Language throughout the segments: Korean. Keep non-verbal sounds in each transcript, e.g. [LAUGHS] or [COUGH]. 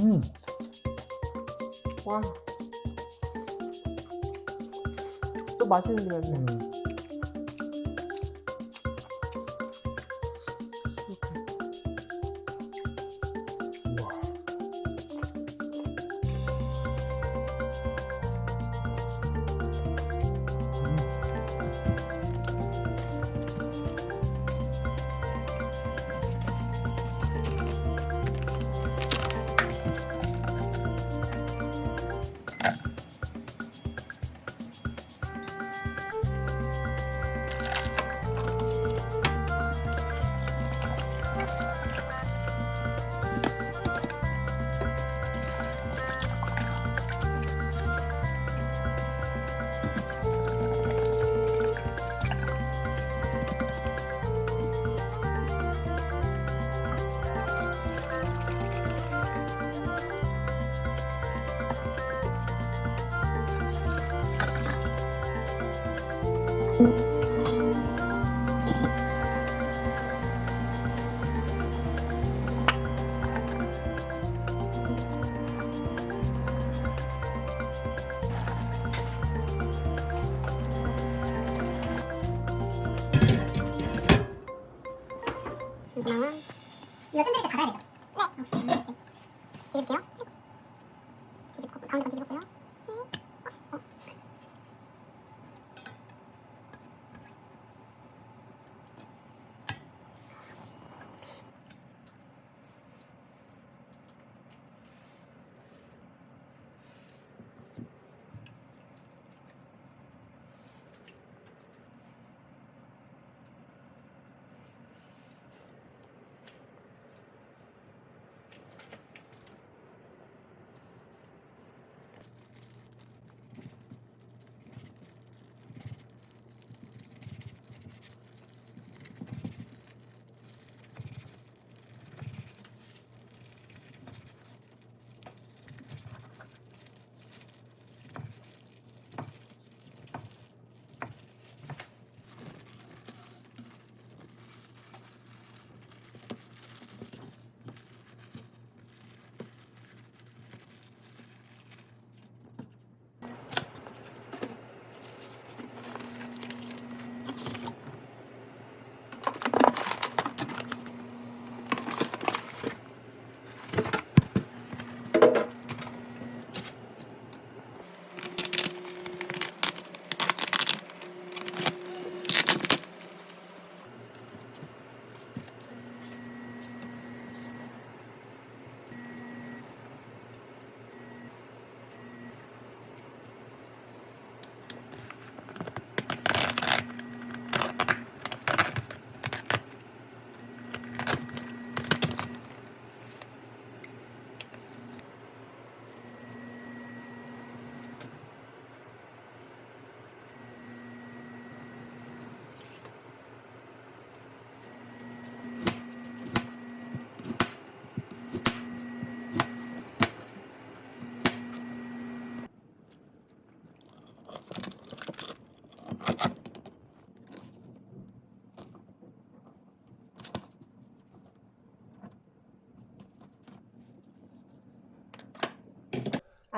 음. 와. 또 맛있는 게 맵네. 음.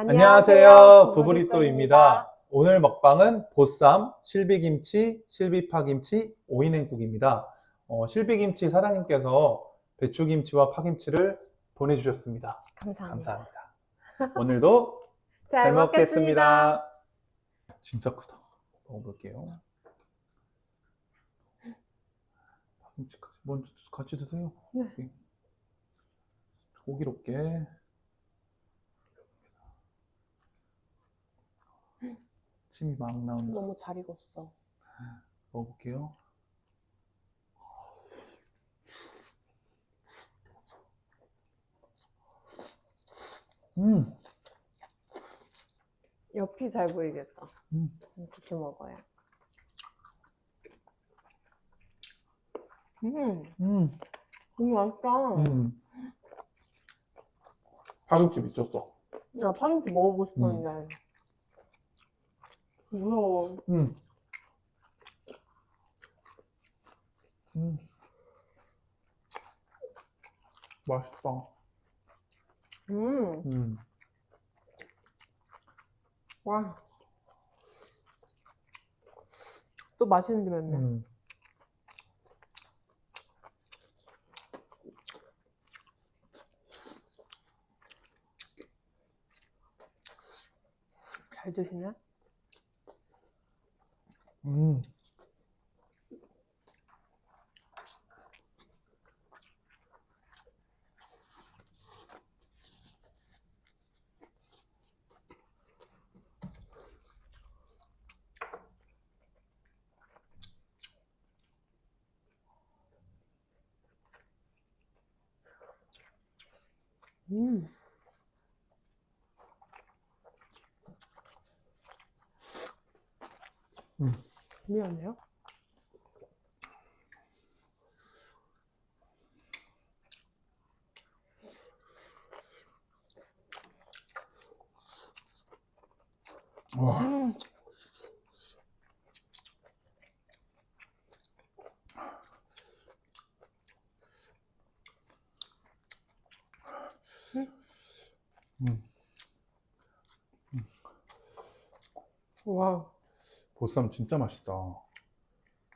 안녕하세요. 부부리또입니다. 오늘 먹방은 보쌈, 실비김치, 실비파김치, 오이냉국입니다. 어, 실비김치 사장님께서 배추김치와 파김치를 보내주셨습니다. 감사합니다. 감사합니다. 오늘도 잘, [LAUGHS] 잘 먹겠습니다. 먹겠습니다. 진짜 크다. 먹어볼게요. 파김치까지 먼저 같이 드세요. 네. 호기롭게. 침이 막 나온다. 너무 잘 익었어. 먹어볼게요. 음, 옆이 잘 보이겠다. 음. 이렇게 먹어야. 음, 음, 너무 맛있다. 음. 파김치 미쳤어. 나 파김치 먹어보고 싶었는데. 무서워. 음. 음. 맛있다. 음, 음. 와. 또 맛있는데 맵네. 음. 잘 드시네. 음. 음. 음. 미안해요. 와. 음. 음. 와. 보쌈 진짜 맛있다.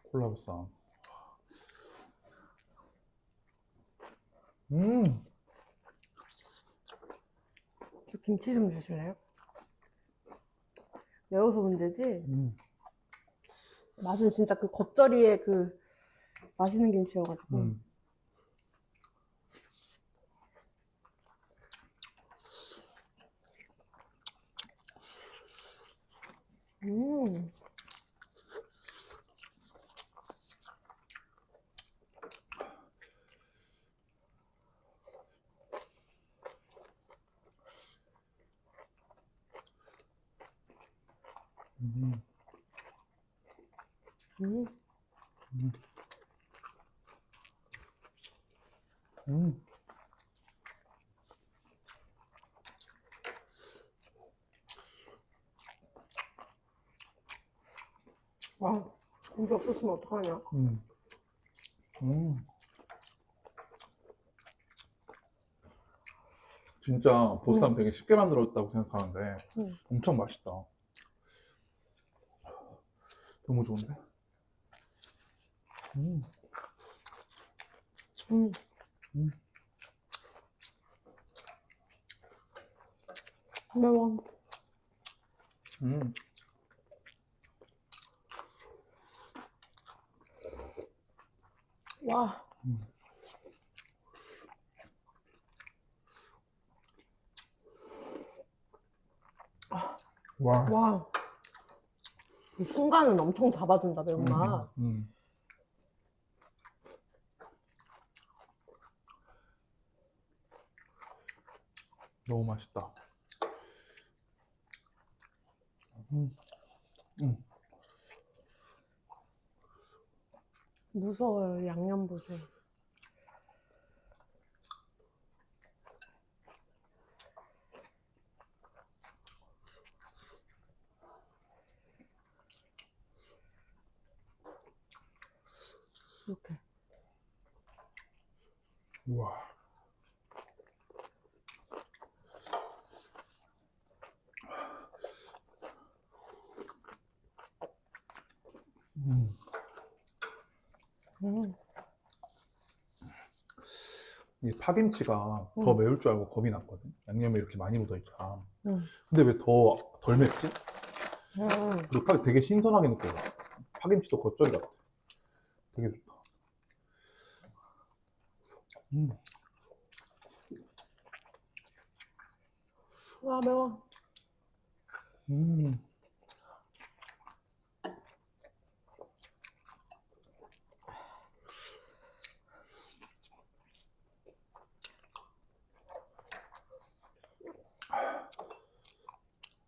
콜라 보쌈. 음. 저 김치 좀 주실래요? 매워서 문제지? 음. 맛은 진짜 그 겉절이의 그 맛있는 김치여가지고. 음. 음. 음. 음. 음. 와. 고기 없었으면 어떡하냐. 음. 음. 진짜 보쌈 되게 쉽게 만들었다고 생각하는데 음. 엄청 맛있다. 너무 좋은데? 음. 음. 음. 매워. 음. 와. 와. 와. 이 순간은 엄청 잡아준다, 매운맛. 음. 너무 맛있다. 음. 음. 무서워요, 양념 보세요. 이렇게. 우와. 음. 음. 이 파김치가 더 음. 매울 줄 알고 겁이 났거든. 양념이 이렇게 많이 묻어 있잖아. 음. 근데 왜 더 덜 맵지? 음. 그리고 파 되게 신선하게 느껴져. 파김치도 겉절이 같아. 되게 좋다. 음. 와, 매워. 음.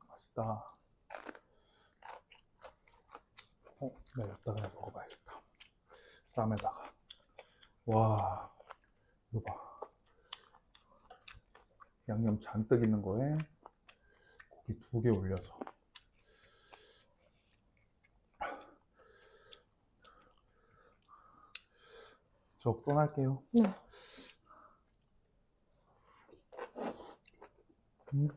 맛있다. 어, 나 여기다가 먹어봐야겠다. 쌈에다가. 와, 이거 봐. 양념 잔뜩 있는 거에 고기 두 개 올려서. 저또 할게요. 네. 음.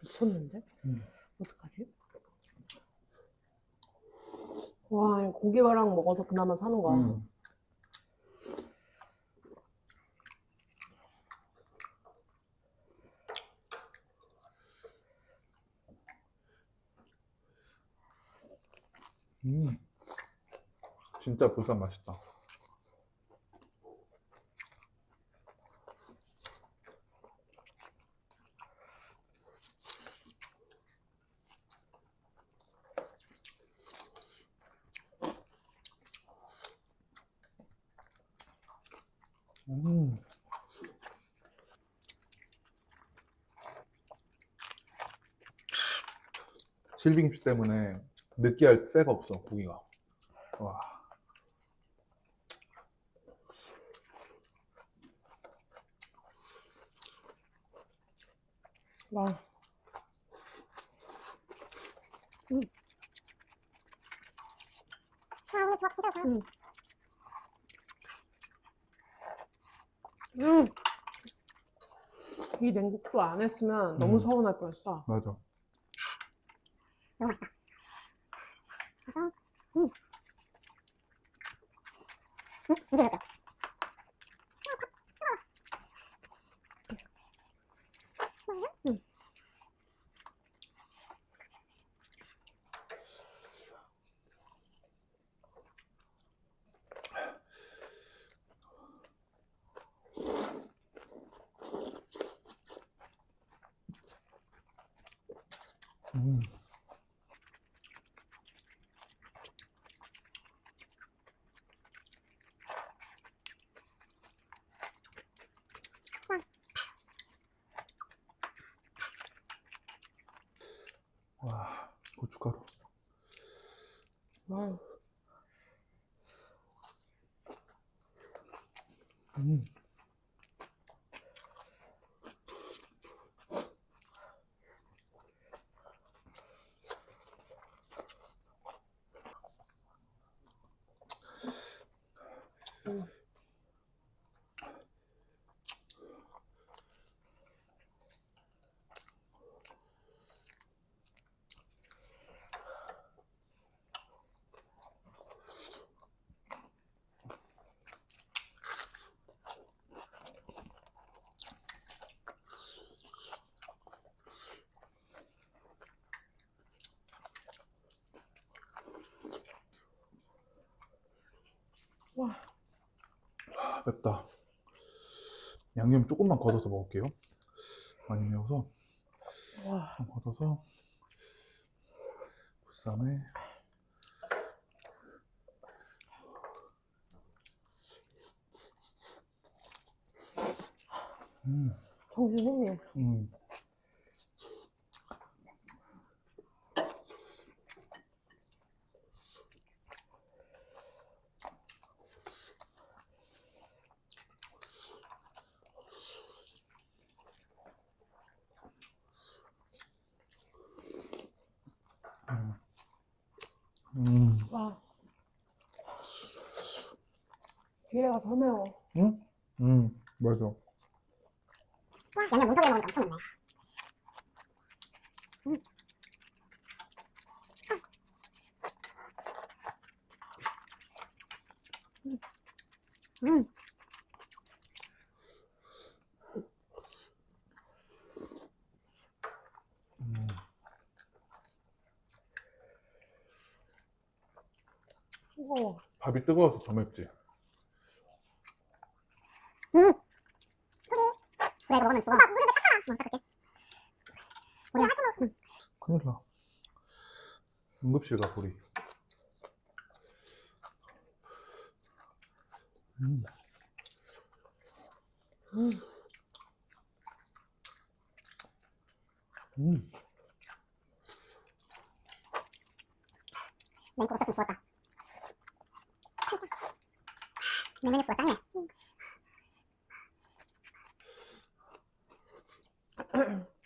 미쳤는데? 음. 어떡하지? 와, 이거 고기랑 먹어서 그나마 사는 거야. 음. 음. 진짜 보쌈 맛있다. 실비김치 때문에 느끼할 새가 없어 고기가. 와. 와. 아 오늘 조합 진짜 좋다. 음. 음. 이 냉국도 안 했으면 너무 음. 서운할 뻔했어. 맞아. 너무 맛있다. 그래서 음. 음, 이제 됐다. 음. 음. 와, 고춧가루. 와. 음. 와. 아, 맵다. 양념 조금만 걷어서 먹을게요. 많이 매워서 와. 좀 걷어서 보쌈에 음, 정신. 음. 음, 와. 뒤에가 더 매워. 음, 음, 맞아. 와, 양념 뭉텅이 먹으니까 엄청 맵네. 음. 음. 음. 음. 뜨거워. 밥이 뜨거워서 더 맵지. 음. 그래, 이거 먹으면 죽어. 오빠, 물을 왜 닦아? 응, 닦을게. 우리 할 거면 큰일 나. 응급실 가, 우리. 음. 음. 음. 냉국 없었으면 좋았다. 냉면 육수가 짱이네. 음.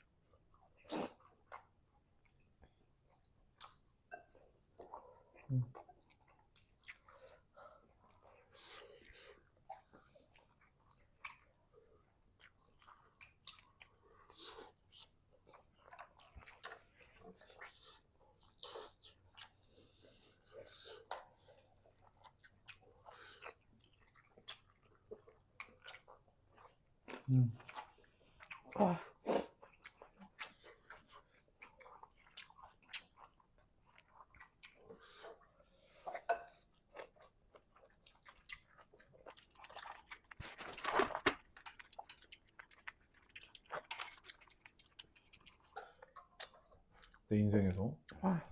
내 인생에서 와.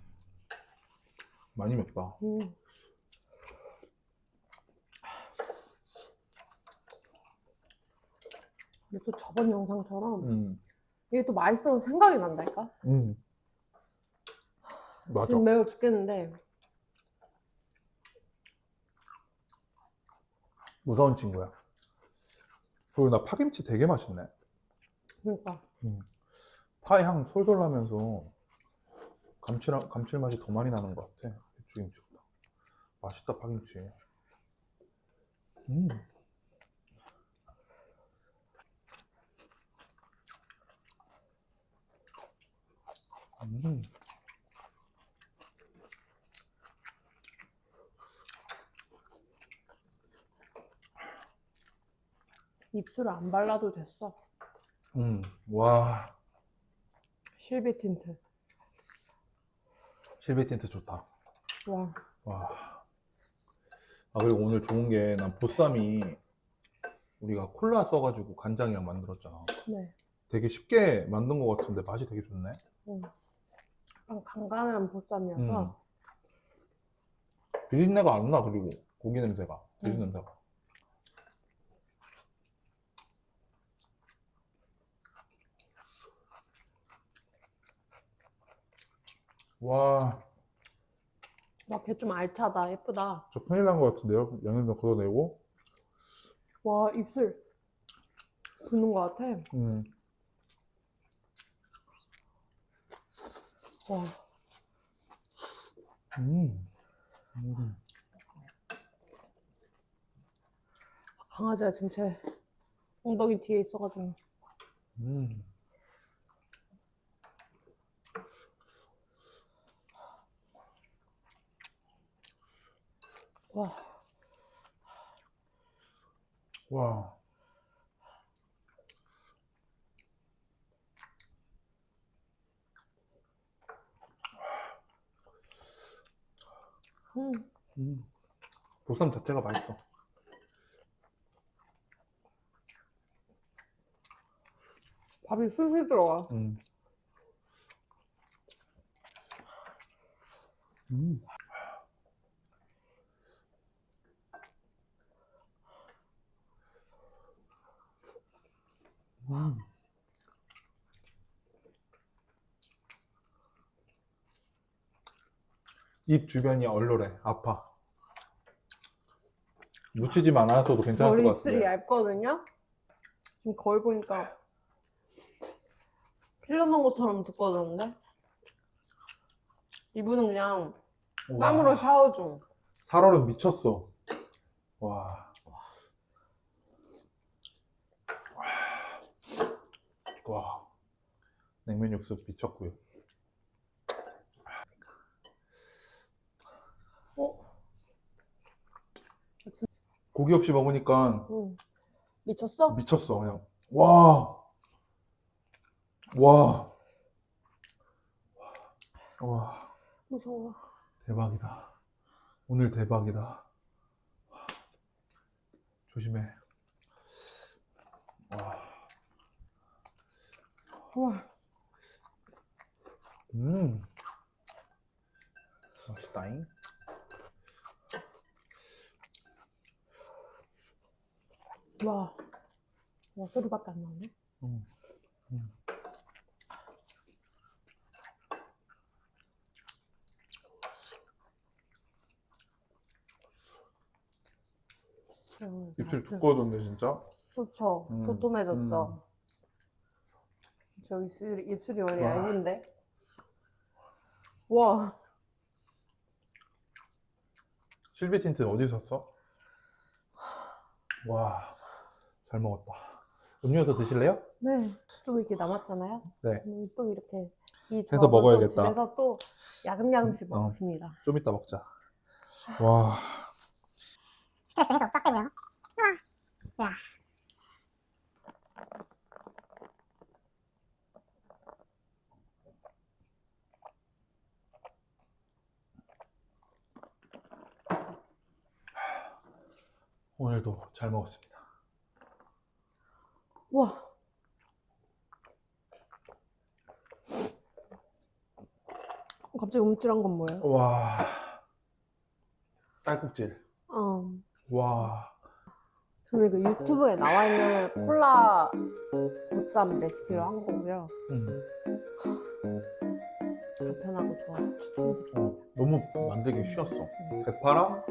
많이 맵다. 음. 근데 또 저번 영상처럼 음. 이게 또 맛있어서 생각이 난다니까? 음. 맞아. 지금 매워 죽겠는데 무서운 친구야. 그리고 나 파김치 되게 맛있네. 그러니까 파의 향 솔솔 나면서 감칠, 감칠맛이 더 많이 나는 것 같아. 배추김치보다. 맛있다, 파김치. 음. 음. 입술을 안 발라도 됐어 음. 와. 실비 틴트 실비 틴트 좋다. 와 와. 아, 그리고 오늘 좋은 게 난 보쌈이 우리가 콜라 써가지고 간장이랑 만들었잖아. 네. 되게 쉽게 만든 것 같은데 맛이 되게 좋네. 음. 약간 간간한 보쌈이어서 음. 비린내가 안 나, 그리고 고기 냄새가. 비린 음. 냄새가. 와, 와 걔 좀 알차다 예쁘다 저 큰일 난 것 같은데요? 양념장 걷어내고. 와 입술 붓는 것 같아 음. 와 음. 음. 강아지가 지금 제 엉덩이 뒤에 있어가지고 음. 와 와. 음. 음. 보쌈 자체가 맛있어. 밥이 술술 들어가 음. 음. 음. 입 주변이 얼얼해, 아파. 묻히지 않아서도 괜찮을 머리 것 입술이 같은데. 얇거든요 지금 거울 보니까 필러 넣은 것처럼 두꺼워졌는데 이분은 그냥 땀으로 샤워 중 살얼음 미쳤어. 와. 와. 냉면 육수 미쳤고요. 어? 고기 없이 먹으니까 응. 미쳤어? 미쳤어 그냥. 와. 와. 와. 무서워 대박이다. 오늘 대박이다. 조심해. 와. 우와 음. 맛있다잉. 와, 와 소리밖에 안 나네 음. 음. 음, 입술 아, 두꺼워졌네 진짜. 그렇죠 음, 도톰해졌죠 저 입술이, 입술이 원래 와. 얇은데 와 실비 틴트 어디 샀어? 와, 잘 먹었다. 음료도 드실래요? 네. 좀 이렇게 남았잖아요. 네. 음, 또 이렇게 이 해서 먹어야겠다. 또 집에서 또 야금야금 집 어. 먹습니다. 좀 이따 먹자. 아. 와. 스트레스 해소 쫙 되고요. 야. 오늘도 잘 먹었습니다. 와. 갑자기 움찔한 건 뭐예요? 와. 딸꾹질. 어, 와. 저는 그 유튜브에 나와 있는 콜라 보쌈 레시피로 한 거고요. 음. 간편하고 좋아서 추천드려요. 어, 너무 만들기 쉬웠어. 대파랑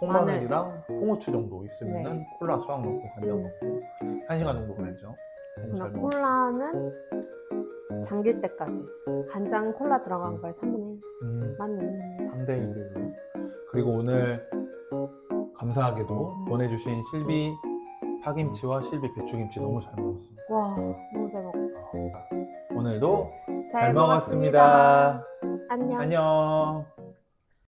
통마늘이랑 홍후추 정도 있으면은 네. 콜라 수확 넣고 간장 넣고 한 시간 정도 걸리죠. 너무 잘 그냥 먹었어. 콜라는 잠길 때까지 간장 콜라 들어간 거에 3분의 음, 1만 넣으면 3대 1로. 그리고 오늘 감사하게도 보내주신 실비 파김치와 실비 배추김치 너무 잘 먹었습니다. 와 너무 잘 먹었어 오늘도 잘, 잘 먹었습니다. 안녕 안녕.